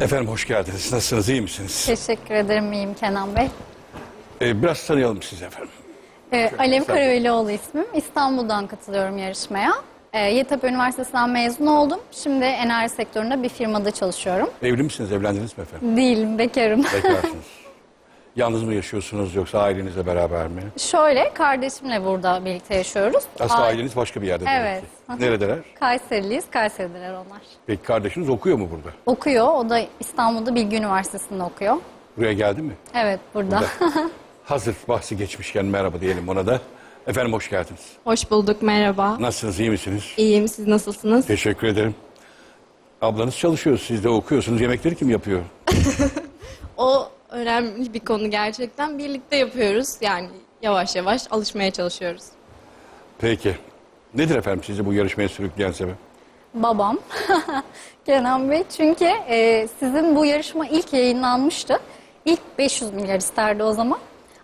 Efendim hoş geldiniz. Nasılsınız? iyi misiniz? Teşekkür ederim iyiyim Kenan Bey. Ee, biraz tanıyalım sizi efendim. Ee, Sen- Karavelioğlu ismim. İstanbul'dan katılıyorum yarışmaya. Ee, Yeditepe Üniversitesi'nden mezun oldum. Şimdi enerji sektöründe bir firmada çalışıyorum. Evli misiniz? Evlendiniz mi efendim? Değilim, bekarım. Bekarsınız. Yalnız mı yaşıyorsunuz yoksa ailenizle beraber mi? Şöyle, kardeşimle burada birlikte yaşıyoruz. Aslında Aa, aileniz başka bir yerde demek Evet. ki. Neredeler? Kayseriliyiz, Kayseri'deler onlar. Peki kardeşiniz okuyor mu burada? Okuyor, o da İstanbul'da Bilgi Üniversitesi'nde okuyor. Buraya geldi mi? Evet, burada. Hazır bahsi geçmişken merhaba diyelim ona da. Efendim hoş geldiniz. Hoş bulduk, merhaba. Nasılsınız? iyi misiniz? İyiyim, siz nasılsınız? Teşekkür ederim. Ablanız çalışıyor, siz de okuyorsunuz. Yemekleri kim yapıyor? O önemli bir konu gerçekten. Birlikte yapıyoruz. Yani yavaş yavaş alışmaya çalışıyoruz. Peki. Nedir efendim sizi bu yarışmaya sürükleyen sebep? babam Kenan Bey. Çünkü e, sizin bu yarışma ilk yayınlanmıştı. İlk 500 milyar isterdi o zaman.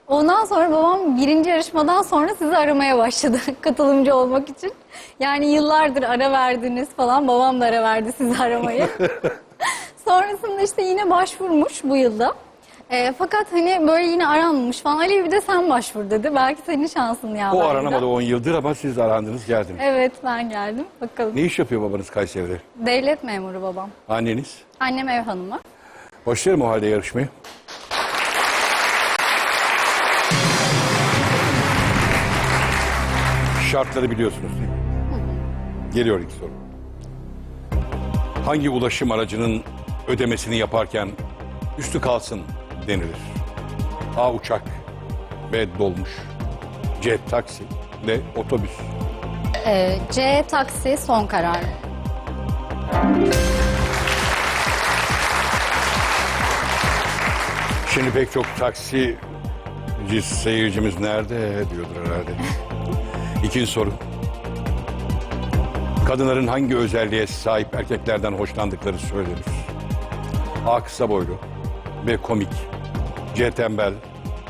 Ondan sonra babam birinci yarışmadan sonra sizi aramaya başladı katılımcı olmak için. Yani yıllardır ara verdiniz falan. Babam da ara verdi sizi aramayı. Sonrasında işte yine başvurmuş bu yılda. E, fakat hani böyle yine aranmış falan. Ali bir de sen başvur dedi. Belki senin şansın ya. O aranamadı 10 yıldır ama siz arandınız geldiniz. Evet ben geldim. Bakalım. Ne iş yapıyor babanız Kayseri'de? Devlet memuru babam. Anneniz? Annem ev hanımı. Başlayalım o halde yarışmaya. Şartları biliyorsunuz değil mi? Geliyor ilk soru. Hangi ulaşım aracının ödemesini yaparken üstü kalsın denilir? A. Uçak B. Dolmuş C. Taksi D. Otobüs Ee, C taksi son karar. Şimdi pek çok taksi seyircimiz nerede diyordur herhalde. İkinci soru. Kadınların hangi özelliğe sahip erkeklerden hoşlandıkları söylenir? A. Kısa boylu. B. Komik. C. Tembel.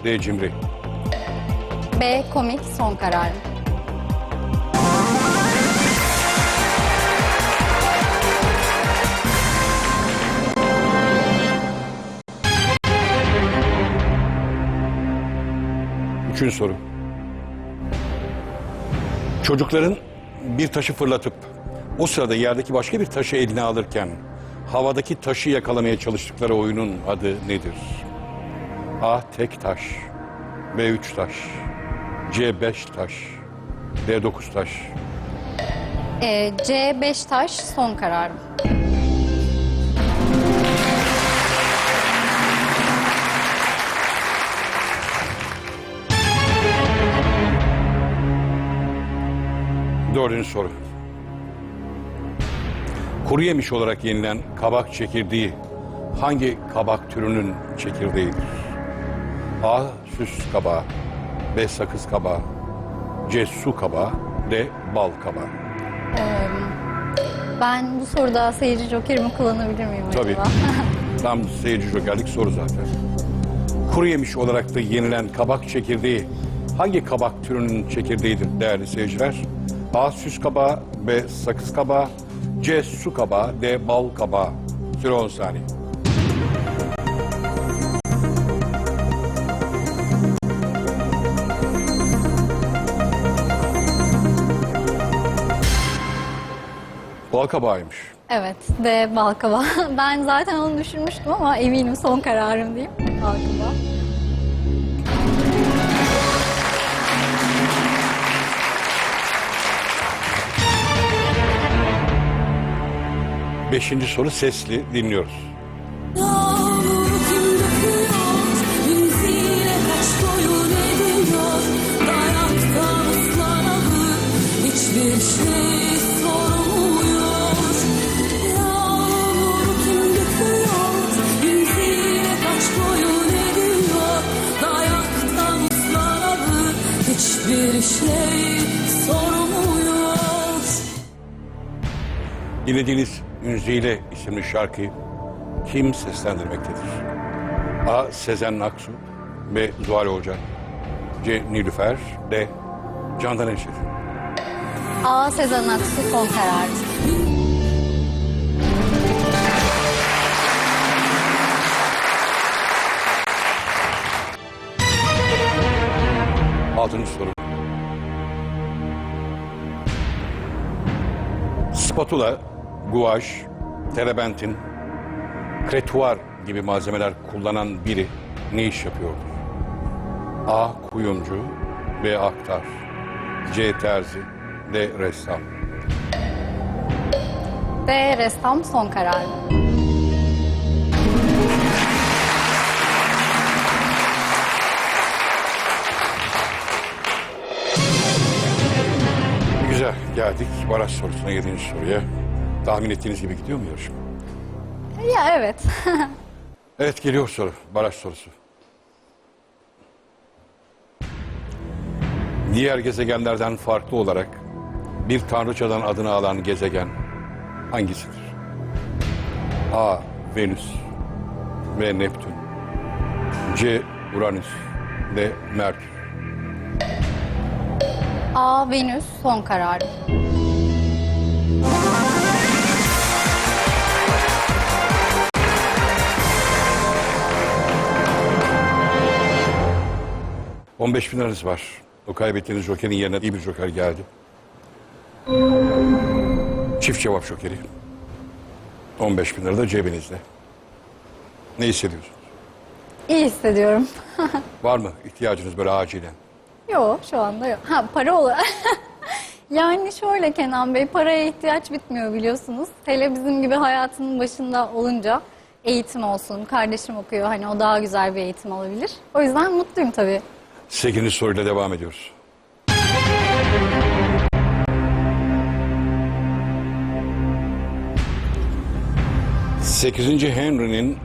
D. Cimri. B komik son karar. Üçüncü soru. Çocukların bir taşı fırlatıp o sırada yerdeki başka bir taşı eline alırken havadaki taşı yakalamaya çalıştıkları oyunun adı nedir? A. Tek taş. B. Üç taş. C. Beş taş. D. Dokuz taş. Ee, C beş taş son kararım. Dördüncü soru. Kuru yemiş olarak yenilen kabak çekirdeği hangi kabak türünün çekirdeğidir? A. Süs kabağı. B. Sakız kabağı. C. Su kabağı. D. Bal kabağı. Ben bu soruda seyirci jokerimi kullanabilir miyim Tabii. acaba? Tam seyirci jokerlik soru zaten. Kuru yemiş olarak da yenilen kabak çekirdeği hangi kabak türünün çekirdeğidir değerli seyirciler? A. Süs kabağı. B. Sakız kabağı. C. Su kabağı. D. Bal kabağı. Süre 10 saniye. Bal kabağıymış. evet D balkaba. Ben zaten onu düşünmüştüm ama eminim son kararım diyeyim. Balkaba. Beşinci soru sesli dinliyoruz. Hiçbir şey sormuyor. Yağmur kim döküyor, yüzüne kaç boyun ediyor, dayaktan ıslanalı hiçbir şey sormuyor. Dinlediğiniz Ünzile isimli şarkıyı kim seslendirmektedir? A. Sezen Aksu B. Zuhal Olcay C. Nilüfer D. Candan Evşehir A. Sezen Aksu son kararı. Altıncı soru. Spatula guaj, terebentin, kretuar gibi malzemeler kullanan biri ne iş yapıyordur? A. Kuyumcu B. Aktar C. Terzi D. Ressam D. Ressam son karar. Güzel geldik baraj sorusuna yedinci soruya. Tahmin ettiğiniz gibi gidiyor mu yarışma? Ya evet. evet geliyor soru. Baraj sorusu. Diğer gezegenlerden farklı olarak bir tanrıçadan adını alan gezegen hangisidir? A. Venüs B. Neptün C. Uranüs D. Merkür A. Venüs son kararım. 15 bin liranız var. O kaybettiğiniz jokerin yerine iyi bir joker geldi. Çift cevap jokeri. 15 bin lira da cebinizde. Ne hissediyorsunuz? İyi hissediyorum. Var mı ihtiyacınız böyle acilen? Yok şu anda yok. Ha para olarak. yani şöyle Kenan Bey paraya ihtiyaç bitmiyor biliyorsunuz. Hele bizim gibi hayatının başında olunca eğitim olsun. Kardeşim okuyor hani o daha güzel bir eğitim alabilir. O yüzden mutluyum tabii. 8. soruyla devam ediyoruz. Sekizinci Henry'nin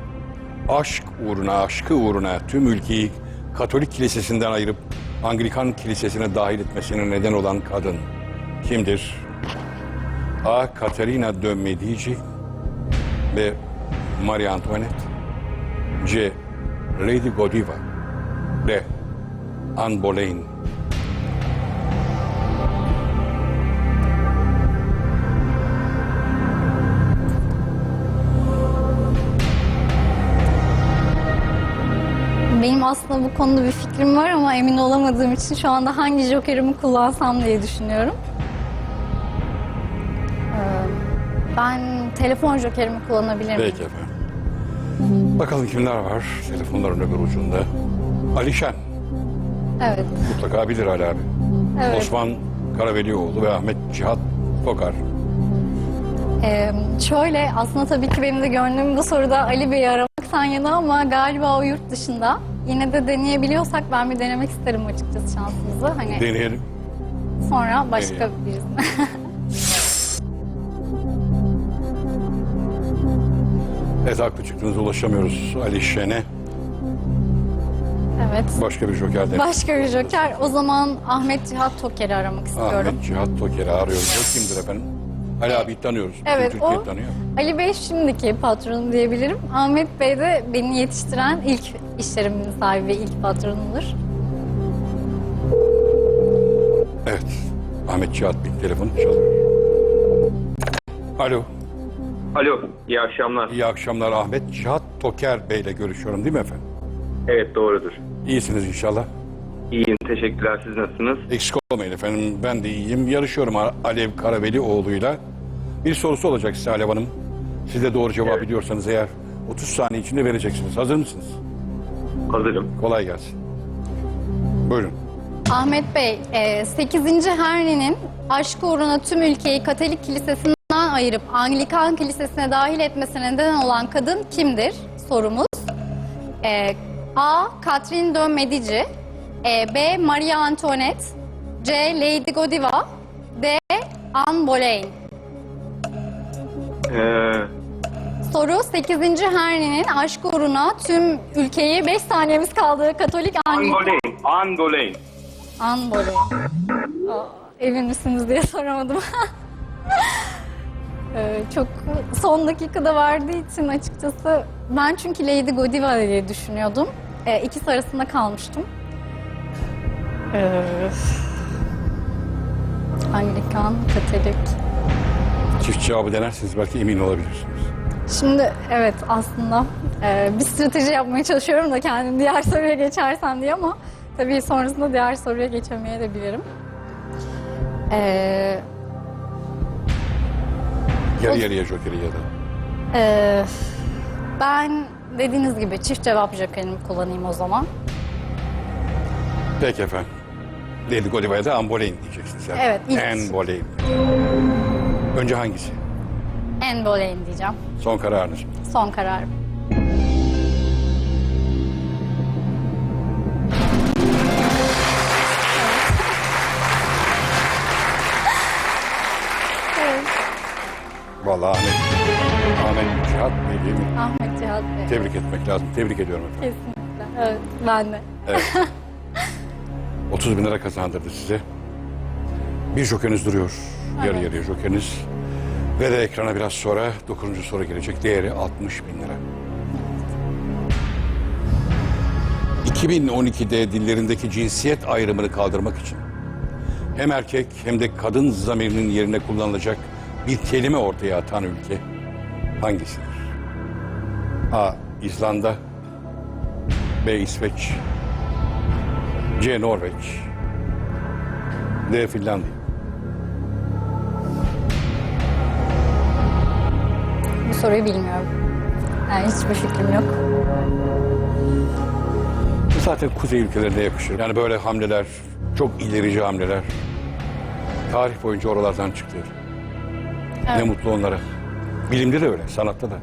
aşk uğruna, aşkı uğruna tüm ülkeyi Katolik kilisesinden ayırıp Anglikan kilisesine dahil etmesine neden olan kadın kimdir? A. Caterina de Medici B. Marie Antoinette C. Lady Godiva D. Anne Boleyn. Benim aslında bu konuda bir fikrim var ama emin olamadığım için şu anda hangi jokerimi kullansam diye düşünüyorum. Ee, Ben telefon jokerimi kullanabilir miyim? Peki efendim. Bakalım kimler var telefonların öbür ucunda. Alişen Evet. mutlaka bilir Ali abi. Evet. Osman Karavelioğlu ve Ahmet Cihat Tokar. Ee, şöyle aslında tabii ki benim de gönlüm bu soruda Ali Bey'i aramaktan yana ama galiba o yurt dışında. Yine de deneyebiliyorsak ben bir denemek isterim açıkçası şansımızı. Hani Deneyelim. sonra başka Deneyelim. birisine. Evet haklı çıktınız ulaşamıyoruz Alişen'e. Evet. Başka bir joker deneyelim. Başka bir joker. O zaman Ahmet Cihat Toker'i aramak istiyorum. Ahmet Cihat Toker'i arıyoruz. O kimdir efendim? Ali abi tanıyoruz. Bütün Evet Türkiye o tanıyor. Ali Bey şimdiki patronum diyebilirim. Ahmet Bey de beni yetiştiren ilk işlerimin sahibi ve ilk patronumdur. Evet. Ahmet Cihat Bey telefonu çalıyor. Alo. Alo, iyi akşamlar. İyi akşamlar Ahmet Cihat Toker Bey ile görüşüyorum değil mi efendim? Evet doğrudur. İyisiniz inşallah. İyiyim, teşekkürler. Siz nasılsınız? Eksik olmayın efendim. Ben de iyiyim. Yarışıyorum Alev Karavelioğlu'yla. Bir sorusu olacak size Alev Hanım. Siz de doğru cevap biliyorsanız eğer 30 saniye içinde vereceksiniz. Hazır mısınız? Hazırım. Kolay gelsin. Buyurun. Ahmet Bey, e, 8. Henry'nin aşk uğruna tüm ülkeyi Katolik kilisesinden ayırıp Anglikan kilisesine dahil etmesine neden olan kadın kimdir? Sorumuz. E, A. Catherine de Medici e, B. Maria Antoinette C. Lady Godiva D. Anne Boleyn Ee, Soru 8. Henry'nin aşk uğruna tüm ülkeyi 5 saniyemiz kaldı Katolik Anglikan... Angoleyn, Angoleyn. Anne Boleyn. Aa, Emin misiniz diye soramadım. Ee, çok son dakikada verdiği için açıkçası ben çünkü Lady Godiva diye düşünüyordum. Ee, ikisi arasında kalmıştım. Ee, Anglikan, Katolik. Çift cevabı denerseniz belki emin olabilirsiniz. Şimdi evet aslında e, bir strateji yapmaya çalışıyorum da kendim diğer soruya geçersem diye ama tabii sonrasında diğer soruya geçemeye de bilirim. Ee, Yarı yarıya jokeri ya da. Ee, ben dediğiniz gibi çift cevap jokerimi kullanayım o zaman. Peki efendim. Lady Goliva'ya da Amboleyn diyeceksin sen. Evet, ilk. En Boleyn. Önce hangisi? En Boleyn diyeceğim. Son kararınız mı? Son kararım. Vallahi Ahmet. Ahmet Cihat Bey değil Cihat Bey. Tebrik etmek lazım. Tebrik ediyorum efendim. Kesinlikle. Evet, ben de. Evet. 30 bin lira kazandırdı size. Bir jokeriniz duruyor. Yarı Evet. yarıya jokeriniz. Ve de ekrana biraz sonra 9. soru gelecek. Değeri 60 bin lira. 2012'de dillerindeki cinsiyet ayrımını kaldırmak için hem erkek hem de kadın zamirinin yerine kullanılacak bir kelime ortaya atan ülke hangisidir? A. İzlanda B. İsveç C. Norveç D. Finlandiya Bu soruyu bilmiyorum. Yani hiçbir fikrim yok. Bu zaten kuzey ülkelerine yakışır. Yani böyle hamleler, çok ilerici hamleler. Tarih boyunca oralardan çıktı. Ne Evet. mutlu onlara. Bilimde de öyle, sanatta da.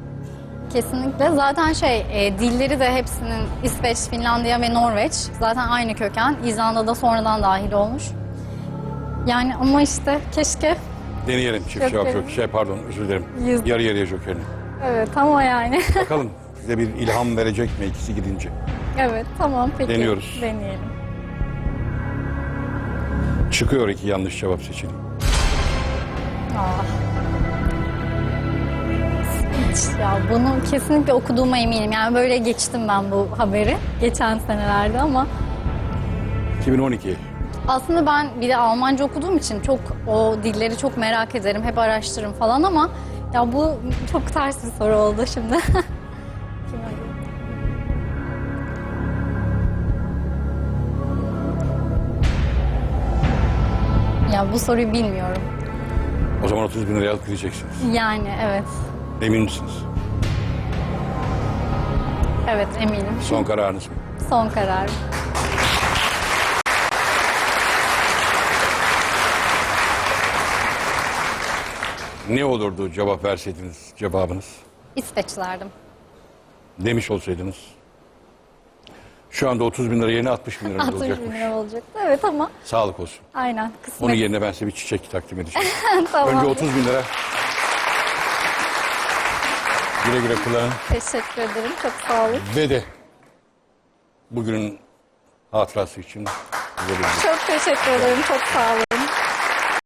Kesinlikle. Zaten şey, e, dilleri de hepsinin İsveç, Finlandiya ve Norveç. Zaten aynı köken. İzlanda'da sonradan dahil olmuş. Yani ama işte keşke... Deneyelim çift cevap yok. yok. Şey pardon özür dilerim. Yüz- Yarı yarıya jokerini. Evet ama yani. Bakalım size bir ilham verecek mi ikisi gidince? evet tamam peki. Deniyoruz. Deneyelim. Çıkıyor iki yanlış cevap seçeneği. Aa. Hiç Ya bunu kesinlikle okuduğuma eminim. Yani böyle geçtim ben bu haberi geçen senelerde ama 2012. aslında ben bir de Almanca okuduğum için çok o dilleri çok merak ederim. Hep araştırırım falan ama ya bu çok ters bir soru oldu şimdi. Ya bu soruyu bilmiyorum. O zaman 30 bin liraya alıp gideceksiniz. Yani evet. Emin misiniz? Evet eminim. Son kararınız mı? Son karar. Ne olurdu cevap verseydiniz cevabınız? İsveçlerdim. Demiş olsaydınız. Şu anda 30 bin lira yerine 60 bin lira 60 bin olacakmış. lira olacaktı. Evet ama Sağlık olsun. aynen kısmet. Onun yerine ben size bir çiçek takdim edeceğim. tamam. Önce 30 bin lira. Güle güle kullanın. Teşekkür ederim. Çok sağ olun. Ve de bugünün hatırası için Çok teşekkür ederim. Çok sağ olun.